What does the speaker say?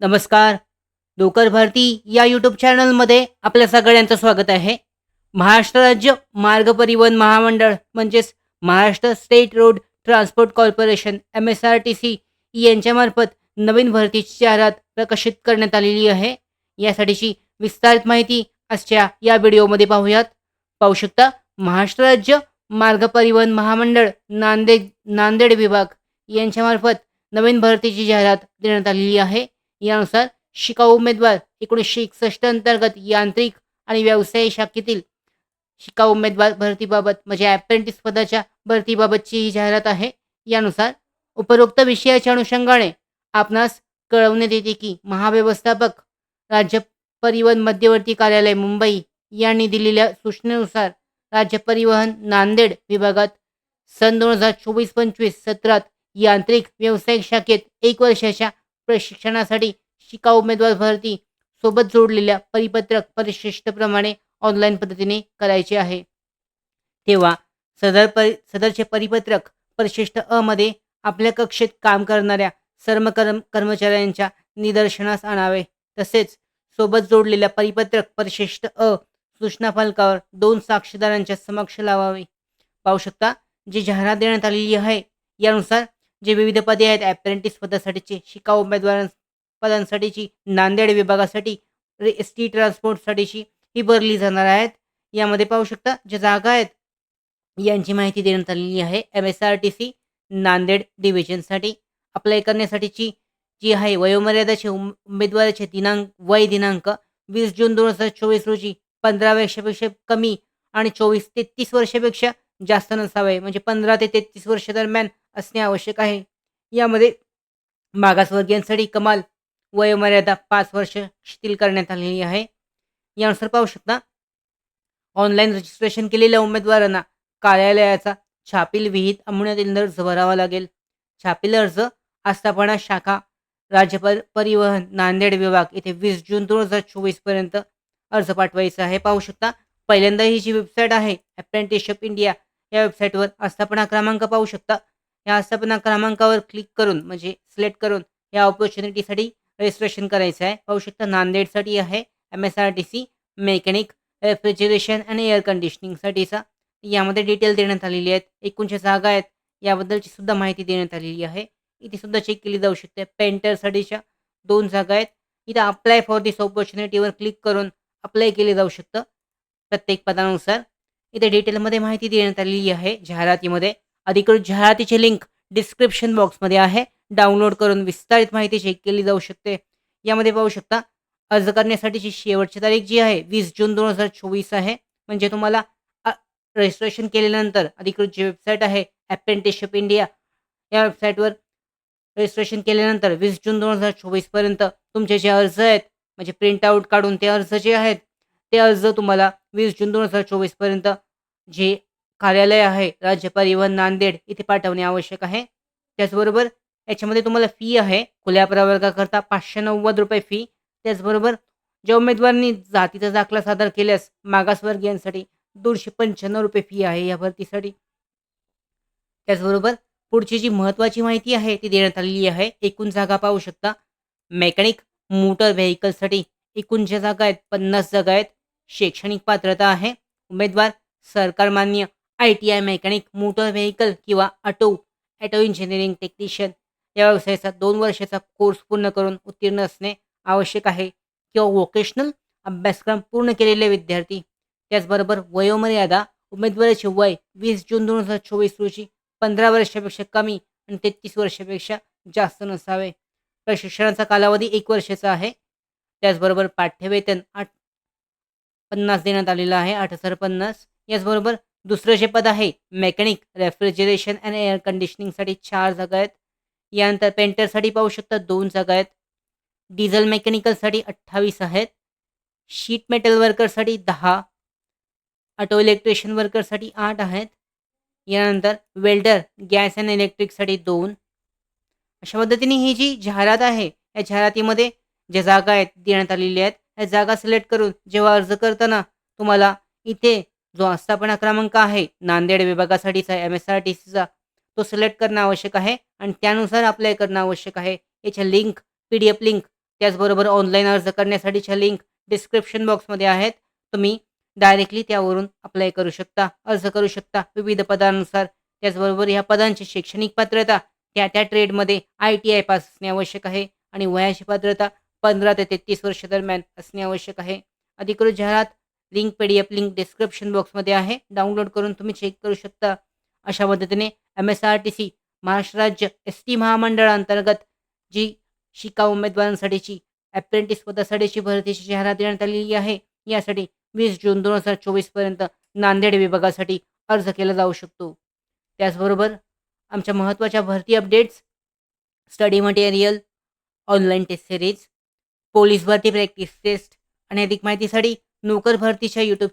नमस्कार. डोकर भारती या यूट्यूब चॅनलमध्ये आपल्या सगळ्यांचं स्वागत आहे. महाराष्ट्र राज्य मार्ग परिवहन महामंडळ म्हणजेच Maharashtra state road transport corporation M S R T C यांच्यामार्फत नवीन भरतीची जाहिरात प्रकाशित करण्यात आलेली आहे. यासाठीची विस्तारित माहिती आजच्या या व्हिडिओमध्ये पाहूयात. पाहू शकता महाराष्ट्र राज्य मार्ग परिवहन महामंडळ नांदेड नांदेड विभाग यांच्यामार्फत नवीन भरतीची जाहिरात देण्यात आलेली आहे. यानुसार शिकाऊ उमेदवार एकोणीसशे एकसष्ट अंतर्गत यांत्रिक आणि व्यवसाय शाखेतील शिकाऊ उमेदवार भरतीबाबत म्हणजे अप्रेंटिस पदाच्या भरतीबाबतची ही जाहिरात आहे. यानुसार उपरोक्त विषयाच्या अनुषंगाने आपणास कळवण्यात येते की महाव्यवस्थापक राज्य परिवहन मध्यवर्ती कार्यालय मुंबई यांनी दिलेल्या सूचनेनुसार राज्य परिवहन नांदेड विभागात सन दोन हजार चोवीस पंचवीस सत्रात यांत्रिक व्यावसायिक शाखेत एक वर्षाच्या प्रशिक्षणासाठी शिकाऊ उमेदवार भरती सोबत जोडलेल्या परिपत्रक परिशिष्टप्रमाणे ऑनलाईन पद्धतीने करायचे आहे. तेव्हा सदर परि सदरचे परिपत्रक परिशिष्ट अ मध्ये आपल्या कक्षेत काम करणाऱ्या सर्व कर्म कर्मचाऱ्यांच्या निदर्शनास आणावे. तसेच सोबत जोडलेल्या परिपत्रक परिशिष्ट अ सूचना फलकावर दोन साक्षीदारांच्या समक्ष लावावे. पाहू शकता जी जाहिरात देण्यात आलेली आहे यानुसार जे विविध पदे आहेत अप्रेंटिस पदासाठीचे शिकाऊ उमेदवारांना पदांसाठीची नांदेड विभागासाठी एस टी ट्रान्सपोर्टसाठीची ही भरली जाणार आहेत. यामध्ये पाहू शकता ज्या जागा आहेत यांची माहिती देण्यात आलेली आहे. M S R T C Nanded डिव्हिजनसाठी apply करण्यासाठीची जी आहे वयोमर्यादाचे उम उमेदवाराचे दिनांक वय दिनांक वीस जून दोन हजार चोवीस रोजी पंधरा वर्षापेक्षा कमी आणि चोवीस ते तीस वर्षापेक्षा जास्त नसावे. म्हणजे पंधरा ते तेहतीस वर्ष दरम्यान असणे आवश्यक आहे. यामध्ये मागासवर्गीयांसाठी कमाल वयोमर्यादा पाच वर्ष शिथिल करण्यात आलेली आहे. यानुसार पाहू शकता ऑनलाईन रजिस्ट्रेशन केलेल्या उमेदवारांना कार्यालयाचा छापील विहित अमण्यातील अर्ज भरावा लागेल. छापील अर्ज आस्थापना शाखा राज्य परिवहन नांदेड विभाग येथे वीस जून दोन हजार चोवीसपर्यंत अर्ज पाठवायचा आहे. पाहू शकता पहिल्यांदा ही जी वेबसाईट आहे अप्रेंटिसशिप इंडिया या वेबसाईटवर आस्थापना क्रमांक पाहू शकता. या आस्थापना क्रमांकावर क्लिक करून म्हणजे सिलेक्ट करून या ऑपॉर्च्युनिटीसाठी रजिस्ट्रेशन करायचं आहे. पाहू शकता नांदेडसाठी आहे M S R T C mechanic refrigeration आणि एअर कंडिशनिंगसाठीचा यामध्ये डिटेल देण्यात आलेली आहेत. एकूणशे जागा आहेत. याबद्दलची सुद्धा माहिती देण्यात आलेली आहे. इथे सुद्धा चेक केली जाऊ शकते. पेंटरसाठीच्या दोन जागा आहेत. इथं अप्लाय फॉर दिस ऑपॉर्च्युनिटीवर क्लिक करून अप्लाय केले जाऊ शकतं. प्रत्येक पदानुसार. इथे डिटेलमध्ये माहिती देण्यात आलेली आहे. जाहिरातीमध्ये. अधिकृत जाहिरातीची लिंक डिस्क्रिप्शन बॉक्समध्ये आहे. डाउनलोड करून विस्तारित माहिती चेक केली जाऊ शकते. यामध्ये पाहू शकता अर्ज करण्यासाठीची शेवटची तारीख जी आहे वीस जून दोन हजार चोवीस आहे. म्हणजे तुम्हाला रजिस्ट्रेशन केल्यानंतर अधिकृत जी वेबसाईट आहे ॲप्रेंटिसशिप इंडिया या वेबसाईटवर रजिस्ट्रेशन केल्यानंतर वीस जून दोन हजार चोवीसपर्यंत तुमचे जे अर्ज आहेत म्हणजे प्रिंट आऊट काढून ते अर्ज जे आहेत ते अर्ज तुम्हाला वीस जून दोन हजार चोवीसपर्यंत जे कार्यालय आहे राज्य परिवहन नांदेड इथे पाठवणे आवश्यक आहे. त्याचबरोबर याच्यामध्ये तुम्हाला फी आहे. खुल्या प्रवर्गाकरता पाचशे नव्वद रुपये फी त्याचबरोबर ज्या उमेदवारांनी जातीचा दाखला सादर केल्यास मागासवर्गीयांसाठी दोनशे पंच्याण्णव रुपये फी आहे या भरतीसाठी. त्याचबरोबर पुढची जी महत्त्वाची माहिती आहे ती देण्यात आलेली आहे. एकूण जागा पाहू शकता. मेकॅनिक मोटर व्हेकलसाठी एकूण ज्या जागा आहेत पन्नास जागा आहेत. शैक्षणिक पात्रता आहे. उमेदवार सरकार मान्य I T I mechanic motor vehicle किंवा ऑटो ॲटो इंजिनिअरिंग टेक्निशियन या व्यवसायाचा दोन वर्षाचा कोर्स पूर्ण करून उत्तीर्ण असणे आवश्यक आहे. किंवा वोकेशनल अभ्यासक्रम पूर्ण केलेले विद्यार्थी त्याचबरोबर वयोमर्यादा उमेदवाराचे वय वीस जून दोन हजार चोवीस रोजी पंधरा वर्षापेक्षा कमी आणि तेहतीस वर्षापेक्षा जास्त नसावे. प्रशिक्षणाचा कालावधी एक वर्षाचा आहे. त्याचबरोबर पाठ्यवेतन आठ पन्नास देण्यात आलेलं आहे आठ हजार पन्नास. याचबरोबर दुसरं जे पद आहे मेकॅनिक रेफ्रिजरेशन अँड एअर कंडिशनिंगसाठी चार जागा आहेत. यानंतर पेंटरसाठी पाहू शकता दोन जागा आहेत. डिझेल मेकॅनिकलसाठी अठ्ठावीस आहेत. शीट मेटल वर्करसाठी दहा. ऑटो इलेक्ट्रिशियन वर्करसाठी आठ आहेत. यानंतर वेल्डर गॅस अँड इलेक्ट्रिकसाठी दोन. अशा पद्धतीने ही जी जाहिरात आहे या जाहिरातीमध्ये ज्या जागा आहेत देण्यात आलेल्या आहेत या जागा सिलेक्ट करून जेव्हा अर्ज करताना तुम्हाला इथे जो आस्थापना क्रमांक आहे नांदेड विभागासाठीचा एम एस आर टी सीचा तो सिलेक्ट करणं आवश्यक आहे आणि त्यानुसार अप्लाय करणं आवश्यक आहे. याच्या link P D F link त्याचबरोबर ऑनलाईन अर्ज करण्यासाठीच्या लिंक डिस्क्रिप्शन बॉक्समध्ये आहेत. तुम्ही डायरेक्टली त्यावरून अप्लाय करू शकता अर्ज करू शकता. विविध पदानुसार त्याचबरोबर ह्या पदांची शैक्षणिक पात्रता त्या त्या ट्रेडमध्ये आय टी आय पास असणे आवश्यक आहे आणि वयाची पात्रता पंधरा ते तेहतीस वर्ष दरम्यान असणे आवश्यक आहे. अधिकृत जाहिरात link P D F link description बॉक्समध्ये आहे. डाउनलोड करून तुम्ही चेक करू शकता. अशा पद्धतीने M S R T C Maharashtra राज्य एस टी महामंडळाअंतर्गत जी शिका उमेदवारांसाठीची ॲप्रेंटिस पदासाठीची भरतीची जाहिरात देण्यात आलेली आहे यासाठी वीस जून दोन हजार चोवीसपर्यंत नांदेड विभागासाठी अर्ज केला जाऊ शकतो. त्याचबरोबर आमच्या महत्त्वाच्या भरती updates study material online test series police भरती प्रॅक्टिस टेस्ट आणि अधिक माहितीसाठी नोकर भरतीच्या यूट्यूब